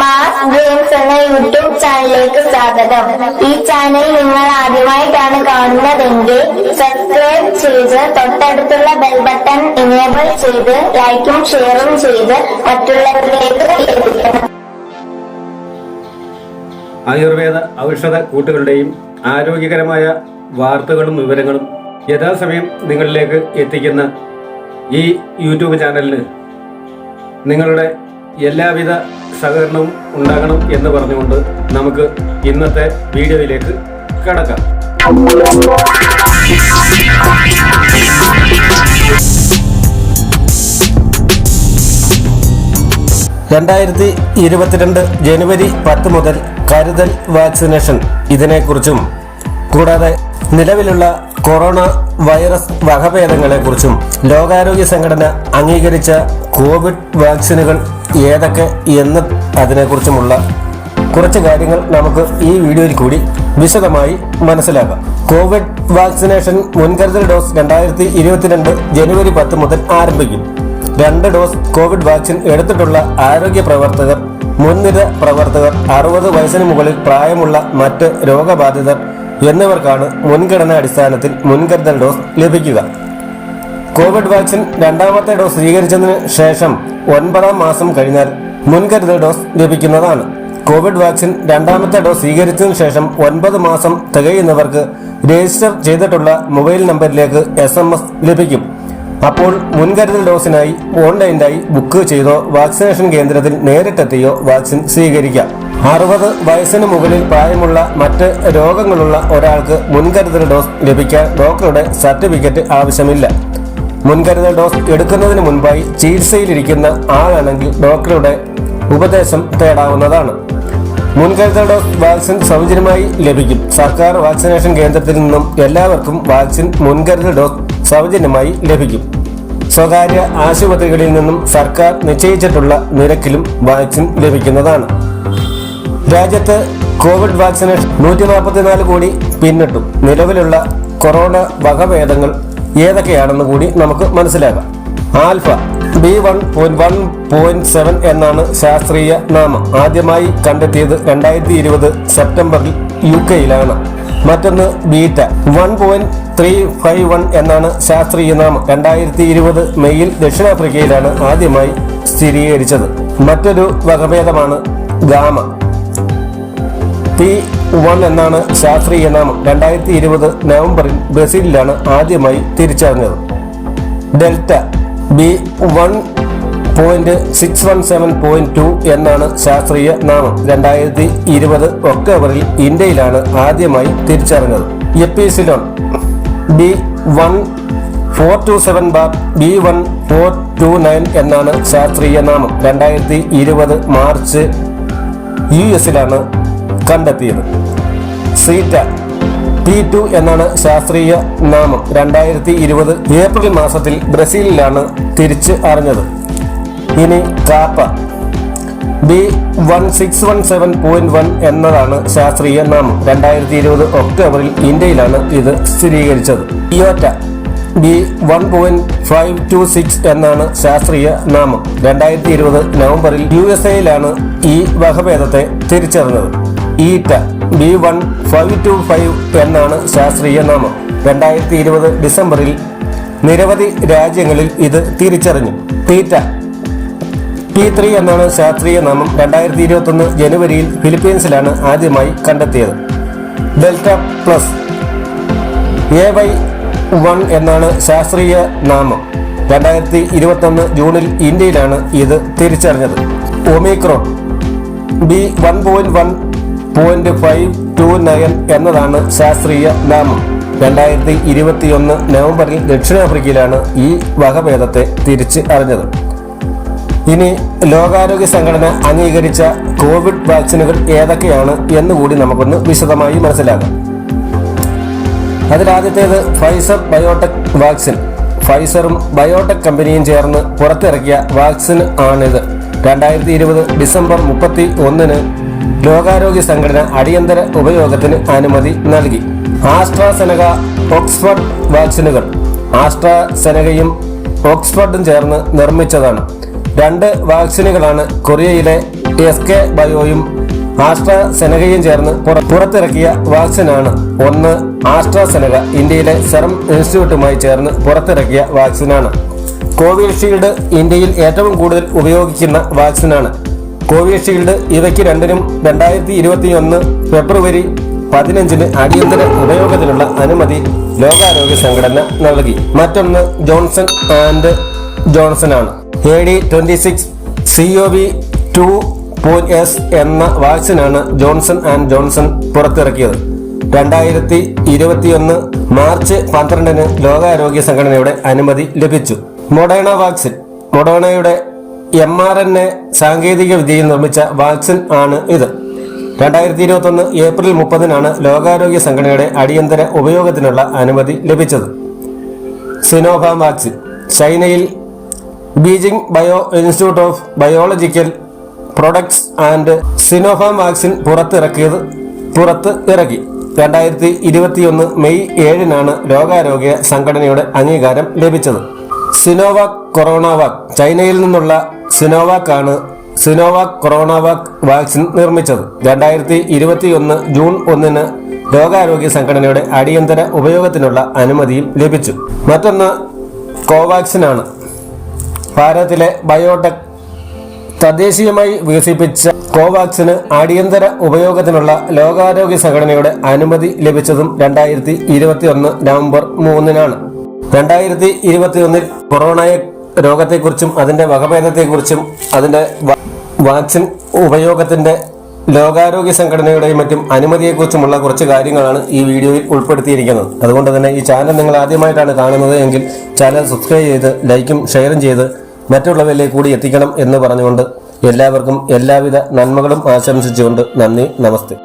Mass games എന്ന YouTube ചാനലിലേക്ക് സ്വാഗതം. ഈ ചാനൽ നിങ്ങൾ ആദ്യമായിട്ടാണ് കാണുന്നതെങ്കിൽ സബ്സ്ക്രൈബ് ചെയ്ത് തൊട്ടടുത്തുള്ള ബെൽ ബട്ടൺ ഇനേബിൾ ചെയ്ത് ലൈക്കും ഷെയറും ചെയ്ത് മറ്റുള്ളവരിലേക്ക് എത്തിക്കണം. ആയുർവേദ ഔഷധ കൂട്ടുകളുടെയും ആരോഗ്യകരമായ വാർത്തകളും വിവരങ്ങളും യഥാസമയം നിങ്ങളിലേക്ക് എത്തിക്കുന്ന ഈ യൂട്യൂബ് ചാനലിന് നിങ്ങളുടെ എല്ലാവിധ സഹകരണവും ഉണ്ടാകണം എന്ന് പറഞ്ഞുകൊണ്ട് നമുക്ക് ഇന്നത്തെ വീഡിയോയിലേക്ക് കടക്കാം. രണ്ടായിരത്തി ഇരുപത്തിരണ്ട് ജനുവരി പത്ത് മുതൽ കരുതൽ വാക്സിനേഷൻ. ഇതിനെക്കുറിച്ചും കൂടാതെ നിലവിലുള്ള കൊറോണ വൈറസ് വകഭേദങ്ങളെക്കുറിച്ചും ലോകാരോഗ്യ സംഘടന അംഗീകരിച്ച കോവിഡ് വാക്സിനുകൾ ഏതൊക്കെ എന്ന് അതിനെക്കുറിച്ചുമുള്ള കുറച്ച് കാര്യങ്ങൾ നമുക്ക് ഈ വീഡിയോയിൽ കൂടി വിശദമായി മനസ്സിലാക്കാം. കോവിഡ് വാക്സിനേഷൻ മുൻകരുതൽ ഡോസ് രണ്ടായിരത്തി ഇരുപത്തിരണ്ട് ജനുവരി പത്ത് മുതൽ ആരംഭിക്കും. രണ്ട് ഡോസ് കോവിഡ് വാക്സിൻ എടുത്തിട്ടുള്ള ആരോഗ്യ പ്രവർത്തകർ മുൻനിര പ്രവർത്തകർ അറുപത് വയസ്സിന് മുകളിൽ പ്രായമുള്ള മറ്റ് രോഗബാധിതർ എന്നിവർക്കാണ് മുൻഗണനാ അടിസ്ഥാനത്തിൽ മുൻകരുതൽ ഡോസ് ലഭിക്കുക. കോവിഡ് വാക്സിൻ രണ്ടാമത്തെ ഡോസ് സ്വീകരിച്ചതിന് ശേഷം ഒൻപതാം മാസം കഴിഞ്ഞാൽ മുൻകരുതൽ ഡോസ് ലഭിക്കുന്നതാണ്. കോവിഡ് വാക്സിൻ രണ്ടാമത്തെ ഡോസ് സ്വീകരിച്ചതിനു ശേഷം ഒൻപത് മാസം തികയുന്നവർക്ക് രജിസ്റ്റർ ചെയ്തിട്ടുള്ള മൊബൈൽ നമ്പറിലേക്ക് എസ് എം എസ് ലഭിക്കും. അപ്പോൾ മുൻകരുതൽ ഡോസിനായി ഓൺലൈനായി ബുക്ക് ചെയ്തോ വാക്സിനേഷൻ കേന്ദ്രത്തിൽ നേരിട്ടെത്തിയോ വാക്സിൻ സ്വീകരിക്കാം. അറുപത് വയസ്സിന് മുകളിൽ പ്രായമുള്ള മറ്റ് രോഗങ്ങളുള്ള ഒരാൾക്ക് മുൻകരുതൽ ഡോസ് ലഭിക്കാൻ ഡോക്ടറുടെ സർട്ടിഫിക്കറ്റ് ആവശ്യമില്ല. മുൻകരുതൽ ഡോസ് എടുക്കുന്നതിന് മുൻപായി ചികിത്സയിലിരിക്കുന്ന ആളാണെങ്കിൽ ഡോക്ടറുടെ ഉപദേശം തേടാവുന്നതാണ്. മുൻകരുതൽ ഡോസ് വാക്സിൻ സൗജന്യമായി ലഭിക്കും. സർക്കാർ വാക്സിനേഷൻ കേന്ദ്രത്തിൽ നിന്നും എല്ലാവർക്കും വാക്സിൻ മുൻകരുതൽ ഡോസ് സൗജന്യമായി ലഭിക്കും. സ്വകാര്യ ആശുപത്രികളിൽ നിന്നും സർക്കാർ നിശ്ചയിച്ചിട്ടുള്ള നിരക്കിലും വാക്സിൻ ലഭിക്കുന്നതാണ്. രാജ്യത്ത് കോവിഡ് വാക്സിനേഷൻ നൂറ്റി നാൽപ്പത്തിനാല് കോടി പിന്നിട്ടു. നിലവിലുള്ള കൊറോണ വകഭേദങ്ങൾ ഏതൊക്കെയാണെന്ന് കൂടി നമുക്ക് മനസ്സിലാക്കാം. Alpha B one point one point seven എന്നാണ് ശാസ്ത്രീയ നാമം. ആദ്യമായി കണ്ടെത്തിയത് രണ്ടായിരത്തി ഇരുപത് സെപ്റ്റംബറിൽ യു കെയിലാണ് മറ്റൊന്ന് beta one point three five one എന്നാണ് ശാസ്ത്രീയ നാമം. രണ്ടായിരത്തി ഇരുപത് മെയ്യിൽ ദക്ഷിണാഫ്രിക്കയിലാണ് ആദ്യമായി സ്ഥിരീകരിച്ചത്. മറ്റൊരു വകഭേദമാണ് ഗാമ. പി വൺ എന്നാണ് ശാസ്ത്രീയ നാമം രണ്ടായിരത്തി ഇരുപത് നവംബറിൽ ബ്രസീലിലാണ് ആദ്യമായി തിരിച്ചറിഞ്ഞത്. Delta B one point six one seven point two എന്നാണ് ശാസ്ത്രീയ നാമം. രണ്ടായിരത്തി ഇരുപത് ഒക്ടോബറിൽ ഇന്ത്യയിലാണ് ആദ്യമായി തിരിച്ചറിഞ്ഞത്. Epsilon B one four two seven bar B one four two nine എന്നാണ് ശാസ്ത്രീയ നാമം. രണ്ടായിരത്തി ഇരുപത് മാർച്ച് യു എസിലാണ് കണ്ടെത്തിയത്. സീറ്റ പി ടു എന്നാണ് ശാസ്ത്രീയ നാമം. രണ്ടായിരത്തി ഇരുപത് ഏപ്രിൽ മാസത്തിൽ ബ്രസീലിലാണ് തിരിച്ച് അറിഞ്ഞത്. ഇനി kappa. B one six one seven point one എന്നതാണ് ശാസ്ത്രീയ നാമം. രണ്ടായിരത്തി ഇരുപത് ഒക്ടോബറിൽ ഇന്ത്യയിലാണ് ഇത് സ്ഥിരീകരിച്ചത്. Iota B one point five two six എന്നാണ് ശാസ്ത്രീയ നാമം. രണ്ടായിരത്തി ഇരുപത് നവംബറിൽ യു എസ് എയിലാണ് ഈ വകഭേദത്തെ തിരിച്ചറിഞ്ഞത്. Eta B one five two five എന്നാണ് ശാസ്ത്രീയ നാമം. രണ്ടായിരത്തി ഇരുപത് ഡിസംബറിൽ നിരവധി രാജ്യങ്ങളിൽ ഇത് തിരിച്ചറിഞ്ഞു. തീറ്റ പി ത്രീ എന്നാണ് ശാസ്ത്രീയ നാമം. രണ്ടായിരത്തി ഇരുപത്തി ഒന്ന് ജനുവരിയിൽ ഫിലിപ്പീൻസിലാണ് ആദ്യമായി കണ്ടെത്തിയത്. Delta plus A Y one എന്നാണ് ശാസ്ത്രീയ നാമം. രണ്ടായിരത്തി ഇരുപത്തൊന്ന് ജൂണിൽ ഇന്ത്യയിലാണ് ഇത് തിരിച്ചറിഞ്ഞത്. Omicron B one point one point five two nine എന്നതാണ് ശാസ്ത്രീയ നാമം. രണ്ടായിരത്തി ഇരുപത്തിയൊന്ന് നവംബറിൽ ദക്ഷിണാഫ്രിക്കയിലാണ് ഈ വകഭേദത്തെ തിരിച്ച് അറിഞ്ഞത്. ഇനി ലോകാരോഗ്യ സംഘടന അംഗീകരിച്ച കോവിഡ് വാക്സിനുകൾ ഏതൊക്കെയാണ് എന്നുകൂടി നമുക്കൊന്ന് വിശദമായി മനസ്സിലാക്കാം. അതിലാദ്യത്തേത് ഫൈസർ ബയോടെക് വാക്സിൻ. ഫൈസറും ബയോടെക് കമ്പനിയും ചേർന്ന് പുറത്തിറക്കിയ വാക്സിൻ ആണിത്. രണ്ടായിരത്തി ഇരുപത് ഡിസംബർ മുപ്പത്തി ഒന്നിന് ലോകാരോഗ്യ സംഘടന അടിയന്തര ഉപയോഗത്തിന് അനുമതി നൽകി. ആസ്ട്രാസെനക ഓക്സ്ഫോർഡ് വാക്സിനുകൾ. ആസ്ട്രാസെനകയും ഓക്സ്ഫോർഡും ചേർന്ന് നിർമ്മിച്ചതാണ്. രണ്ട് വാക്സിനുകളാണ് കൊറിയയിലെ എസ് കെ ബയോയും ആസ്ട്രാസെനകയും ചേർന്ന് പുറത്തിറക്കിയ വാക്സിനാണ്. ഒന്ന് ആസ്ട്രാസെനക ഇന്ത്യയിലെ സെറം ഇൻസ്റ്റിറ്റ്യൂട്ടുമായി ചേർന്ന് പുറത്തിറക്കിയ വാക്സിനാണ്. കോവിഷീൽഡ് ഇന്ത്യയിൽ ഏറ്റവും കൂടുതൽ ഉപയോഗിക്കുന്ന വാക്സിനാണ്. കോവിഷീൽഡ് ഇവയ്ക്ക് രണ്ടിനും രണ്ടായിരത്തി ഇരുപത്തിയൊന്ന് ഫെബ്രുവരി പതിനഞ്ചിന് അടിയന്തര ഉപയോഗത്തിനുള്ള അനുമതി ലോകാരോഗ്യ സംഘടന നൽകി. മറ്റൊന്ന് ജോൺസൺ ആൻഡ് ജോൺസൺ ആണ്. A D twenty six C O V two point S എന്ന വാക്സിനാണ് ജോൺസൺ ആൻഡ് ജോൺസൺ പുറത്തിറക്കിയത്. രണ്ടായിരത്തി ഇരുപത്തിയൊന്ന് മാർച്ച് പന്ത്രണ്ടിന് ലോകാരോഗ്യ സംഘടനയുടെ അനുമതി ലഭിച്ചു. Moderna vaccine. മൊഡേണയുടെ M R N A സാങ്കേതിക വിദ്യയിൽ നിർമ്മിച്ച വാക്സിൻ ആണ് ഇത്. രണ്ടായിരത്തി ഇരുപത്തൊന്ന് ഏപ്രിൽ മുപ്പതിനാണ് ലോകാരോഗ്യ സംഘടനയുടെ അടിയന്തര ഉപയോഗത്തിനുള്ള അനുമതി ലഭിച്ചത്. Sinopharm vaccine. ചൈനയിൽ Beijing bio institute of biological products and Sinopharm vaccine പുറത്തിറക്കിയത് പുറത്ത് ഇറക്കി. രണ്ടായിരത്തി ഇരുപത്തിയൊന്ന് മെയ് ഏഴിനാണ് ലോകാരോഗ്യ സംഘടനയുടെ അംഗീകാരം ലഭിച്ചത്. Sinovac CoronaVac. ചൈനയിൽ നിന്നുള്ള സിനോവാക് ആണ് സിനോവാക് കൊറോണവാക് വാക്സിൻ നിർമ്മിച്ചത്. രണ്ടായിരത്തി ഇരുപത്തിയൊന്ന് ജൂൺ ഒന്നിന് ലോകാരോഗ്യ സംഘടനയുടെ അടിയന്തര ഉപയോഗത്തിനുള്ള അനുമതിയും ലഭിച്ചു. മറ്റൊന്ന് കോവാക്സിൻ ആണ് ഭാരതത്തിലെ ബയോടെക് തദ്ദേശീയമായി വികസിപ്പിച്ച കോവാക്സിന് അടിയന്തര ഉപയോഗത്തിനുള്ള ലോകാരോഗ്യ സംഘടനയുടെ അനുമതി ലഭിച്ചതും രണ്ടായിരത്തി ഇരുപത്തി ഒന്ന് നവംബർ മൂന്നിനാണ്. രണ്ടായിരത്തി ഇരുപത്തി ഒന്നിൽ കൊറോണ രോഗത്തെക്കുറിച്ചും അതിന്റെ വകഭേദത്തെക്കുറിച്ചും അതിന്റെ വാക്സിൻ ഉപയോഗത്തിന്റെ ലോകാരോഗ്യ സംഘടനയുടെയും മറ്റും അനുമതിയെക്കുറിച്ചുമുള്ള കുറച്ച് കാര്യങ്ങളാണ് ഈ വീഡിയോയിൽ ഉൾപ്പെടുത്തിയിരിക്കുന്നത്. അതുകൊണ്ട് തന്നെ ഈ ചാനൽ നിങ്ങൾ ആദ്യമായിട്ടാണ് കാണുന്നത് എങ്കിൽ ചാനൽ സബ്സ്ക്രൈബ് ചെയ്ത് ലൈക്കും ഷെയറും ചെയ്ത് മറ്റുള്ളവരിലേക്ക് കൂടി എത്തിക്കണം എന്ന് പറഞ്ഞുകൊണ്ട് എല്ലാവർക്കും എല്ലാവിധ നന്മകളും ആശംസിച്ചുകൊണ്ട് നന്ദി നമസ്തേ.